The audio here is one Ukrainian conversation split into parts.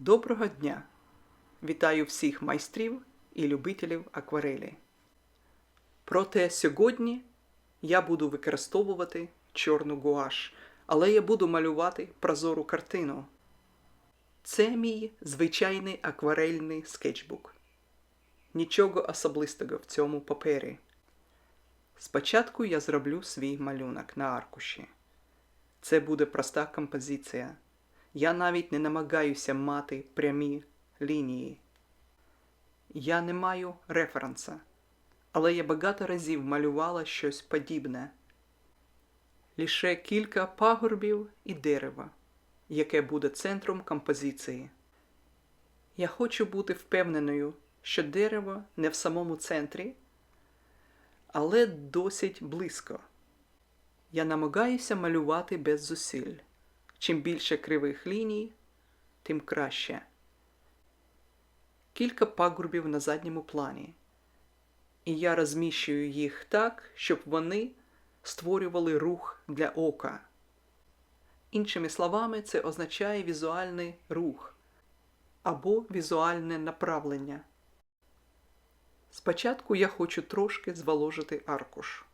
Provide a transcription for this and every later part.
Доброго дня! Вітаю всіх майстрів і любителів акварелі. Проте сьогодні я буду використовувати чорну гуаш, але я буду малювати прозору картину. Це мій звичайний акварельний скетчбук. Нічого особистого в цьому папері. Спочатку я зроблю свій малюнок на аркуші. Це буде проста композиція. Я навіть не намагаюся мати прямі лінії. Я не маю референса, але я багато разів малювала щось подібне. Лише кілька пагорбів і дерева, яке буде центром композиції. Я хочу бути впевненою, що дерево не в самому центрі, але досить близько. Я намагаюся малювати без зусиль. Чим більше кривих ліній, тим краще. Кілька пагорбів на задньому плані. І я розміщую їх так, щоб вони створювали рух для ока. Іншими словами, це означає візуальний рух або візуальне направлення. Спочатку я хочу трошки зволожити аркуш.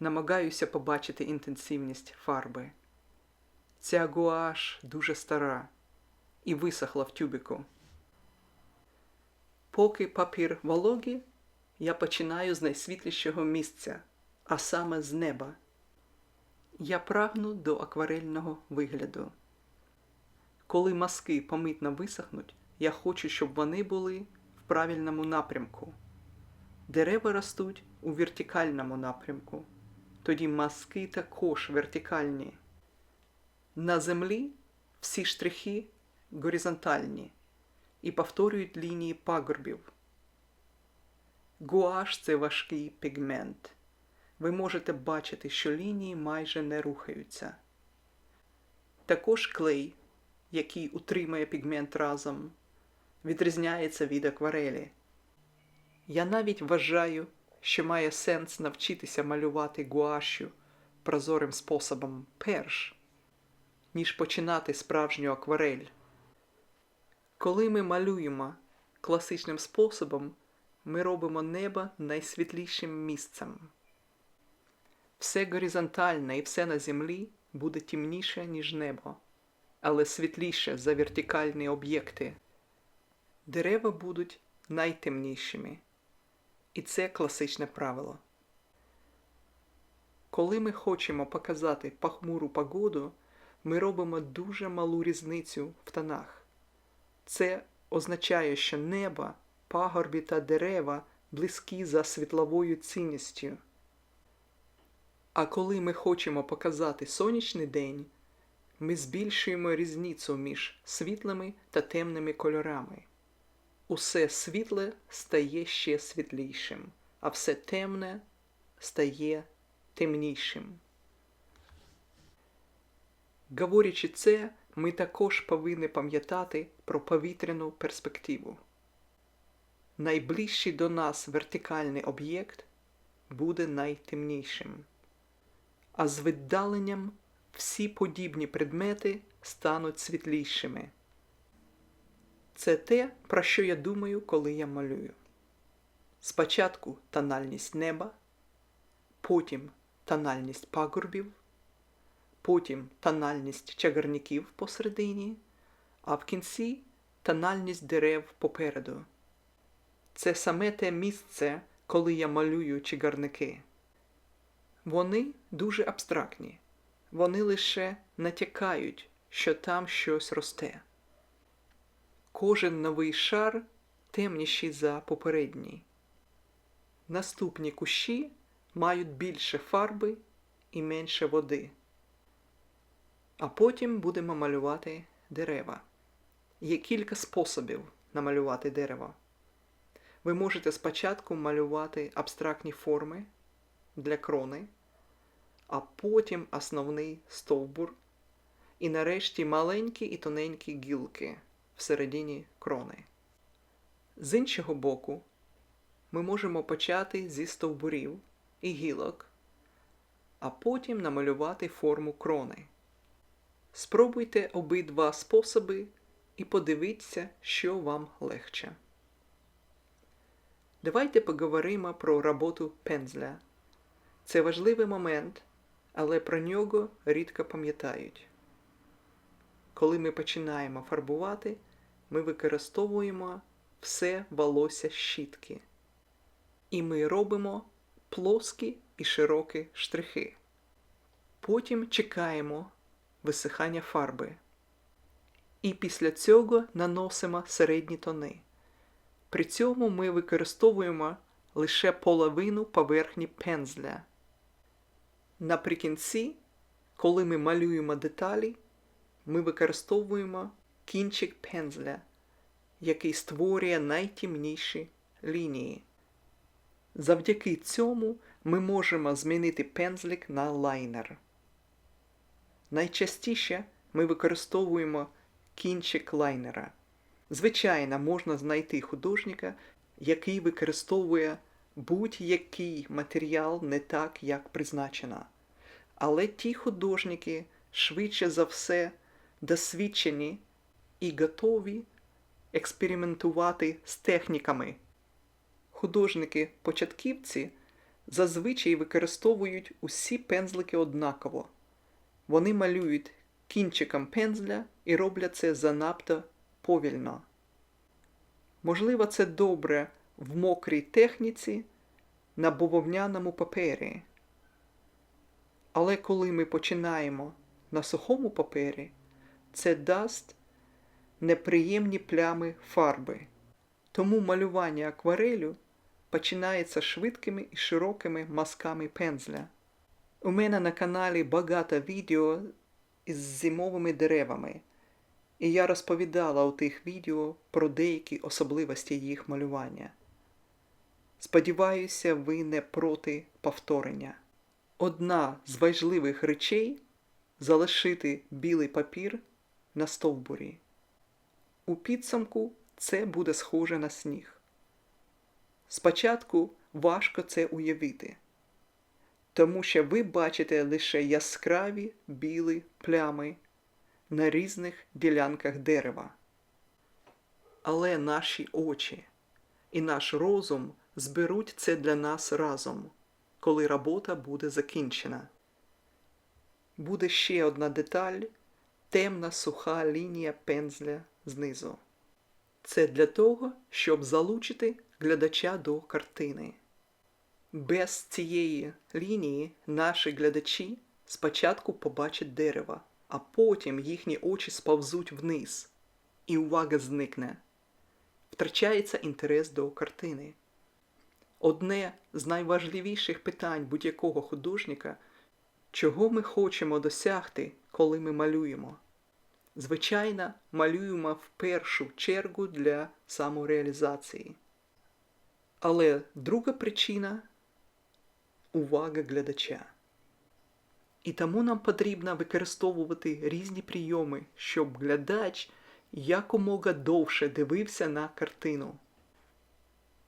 Намагаюся побачити інтенсивність фарби. Ця гуаш дуже стара і висохла в тюбику. Поки папір вологий, я починаю з найсвітлішого місця, а саме з неба. Я прагну до акварельного вигляду. Коли маски помитно висохнуть, я хочу, щоб вони були в правильному напрямку. Дерева ростуть у вертикальному напрямку, тоді маски також вертикальні. На землі всі штрихи горизонтальні і повторюють лінії пагорбів. Гуаш це важкий пігмент. Ви можете бачити, що лінії майже не рухаються. Також клей, який утримує пігмент разом, відрізняється від акварелі. Я навіть вважаю, що має сенс навчитися малювати гуашю прозорим способом перш ніж починати справжню акварель. Коли ми малюємо класичним способом, ми робимо небо найсвітлішим місцем. Все горизонтальне і все на землі буде темніше, ніж небо, але світліше за вертикальні об'єкти. Дерева будуть найтемнішими. І це класичне правило. Коли ми хочемо показати похмуру погоду, ми робимо дуже малу різницю в тонах. Це означає, що небо, пагорбі та дерева близькі за світловою цінністю. А коли ми хочемо показати сонячний день, ми збільшуємо різницю між світлими та темними кольорами. Усе світле стає ще світлішим, а все темне стає темнішим. Говорячи це, ми також повинні пам'ятати про повітряну перспективу. Найближчий до нас вертикальний об'єкт буде найтемнішим, а з віддаленням всі подібні предмети стануть світлішими. Це те, про що я думаю, коли я малюю. Спочатку тональність неба, потім тональність пагорбів потім тональність чагарників посередині, а в кінці тональність дерев попереду. Це саме те місце, коли я малюю чагарники. Вони дуже абстрактні, вони лише натякають, що там щось росте. Кожен новий шар темніший за попередній. Наступні кущі мають більше фарби і менше води. А потім будемо малювати дерева. Є кілька способів намалювати дерево. Ви можете спочатку малювати абстрактні форми для крони, а потім основний стовбур, і нарешті маленькі і тоненькі гілки всередині крони. З іншого боку, ми можемо почати зі стовбурів і гілок, а потім намалювати форму крони. Спробуйте обидва способи і подивіться, що вам легше. Давайте поговоримо про роботу пензля. Це важливий момент, але про нього рідко пам'ятають. Коли ми починаємо фарбувати, ми використовуємо все волосся щітки. І ми робимо плоскі і широкі штрихи. Потім чекаємо висихання фарби. І після цього наносимо середні тони. При цьому ми використовуємо лише половину поверхні пензля. Наприкінці, коли ми малюємо деталі, ми використовуємо кінчик пензля, який створює найтемніші лінії. Завдяки цьому ми можемо змінити пензлик на лайнер. Найчастіше ми використовуємо кінчик лайнера. Звичайно, можна знайти художника, який використовує будь-який матеріал не так, як призначено. Але ті художники швидше за все досвідчені і готові експериментувати з техніками. Художники-початківці зазвичай використовують усі пензлики однаково. Вони малюють кінчиком пензля і роблять це занадто повільно. Можливо, це добре в мокрій техніці на бавовняному папері. Але коли ми починаємо на сухому папері, це дасть неприємні плями фарби. Тому малювання акварелю починається швидкими і широкими мазками пензля. У мене на каналі багато відео із зимовими деревами, і я розповідала у тих відео про деякі особливості їх малювання. Сподіваюся, ви не проти повторення. Одна з важливих речей залишити білий папір на стовбурі. У підсумку це буде схоже на сніг. Спочатку важко це уявити, тому що ви бачите лише яскраві білі плями на різних ділянках дерева. Але наші очі і наш розум зберуть це для нас разом, коли робота буде закінчена. Буде ще одна деталь темна суха лінія пензля знизу. Це для того, щоб залучити глядача до картини. Без цієї лінії наші глядачі спочатку побачать дерево, а потім їхні очі сповзуть вниз, і увага зникне. Втрачається інтерес до картини. Одне з найважливіших питань будь-якого художника чого ми хочемо досягти, коли ми малюємо. Звичайно, малюємо в першу чергу для самореалізації. Але друга причина увага глядача. І тому нам потрібно використовувати різні прийоми, щоб глядач якомога довше дивився на картину.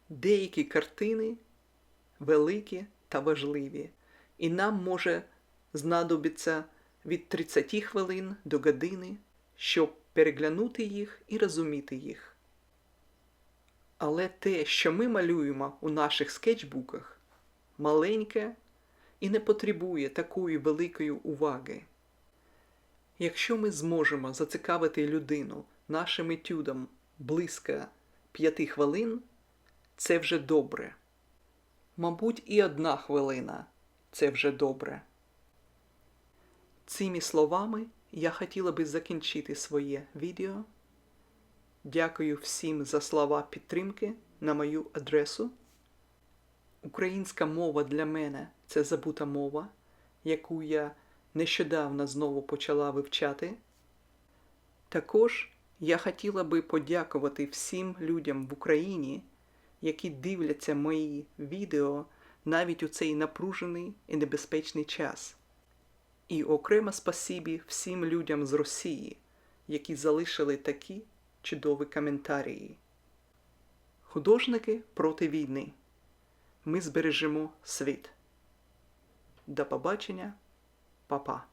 Деякі картини великі та важливі, і нам може знадобиться від 30 хвилин до години, щоб переглянути їх і розуміти їх. Але те, що ми малюємо у наших скетчбуках, маленьке і не потребує такої великої уваги. Якщо ми зможемо зацікавити людину нашим етюдом близько 5 хвилин, це вже добре. Мабуть, і одна хвилина це вже добре. Цими словами я хотіла би закінчити своє відео. Дякую всім за слова підтримки на мою адресу. Українська мова для мене це забута мова, яку я нещодавно знову почала вивчати. Також я хотіла би подякувати всім людям в Україні, які дивляться мої відео навіть у цей напружений і небезпечний час. І окремо спасибі всім людям з Росії, які залишили такі чудові коментарі. Художники проти війни. Ми збережемо світ. До побачення, Па-па.